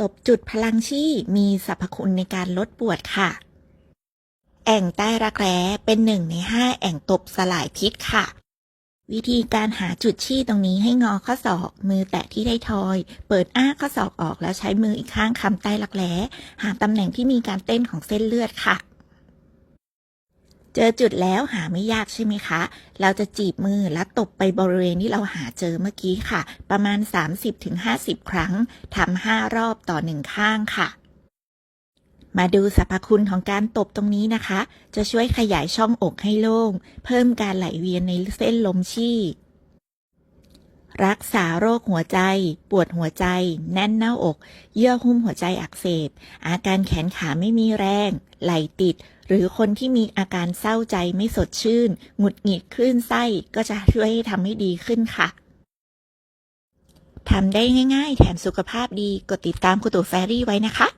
ตบจุดพลังชี่มีสรรพคุณในการลดปวดค่ะ แอ่งใต้รักแร้เป็นหนึ่งในห้าแอ่งตบสลายพิษค่ะ วิธีการหาจุดชี่ตรงนี้ให้งอข้อศอกมือแตะที่ได้ทอย เปิดอ้าข้อศอกออกแล้วใช้มืออีกข้างคำใต้รักแร้หาตำแหน่งที่มีการเต้นของเส้นเลือดค่ะ เจอจุดแล้วหาไม่ยากใช่ไหมคะ เราจะจีบมือและตบไปบริเวณที่เราหาเจอเมื่อกี้ค่ะ ประมาณ 30-50 ครั้งทำ5รอบต่อหนึ่งข้างค่ะมาดูสรรพคุณของการตบตรงนี้นะคะ จะช่วยขยายช่องอกให้โล่ง เพิ่มการไหลเวียนในเส้นลมชี่ รักษาโรคหัวใจ ปวดหัวใจ แน่นหน้าอก เยื่อหุ้มหัวใจอักเสบ อาการแขนขาไม่มีแรง ไหลติด หรือคนที่มีอาการเศร้าใจไม่สดชื่น หงุดหงิดคลื่นไส้ ก็จะช่วยทำให้ดีขึ้นค่ะทำได้ง่าย ๆ แถมสุขภาพดี กดติดตามคุณตู่แฟรี่ไว้นะคะ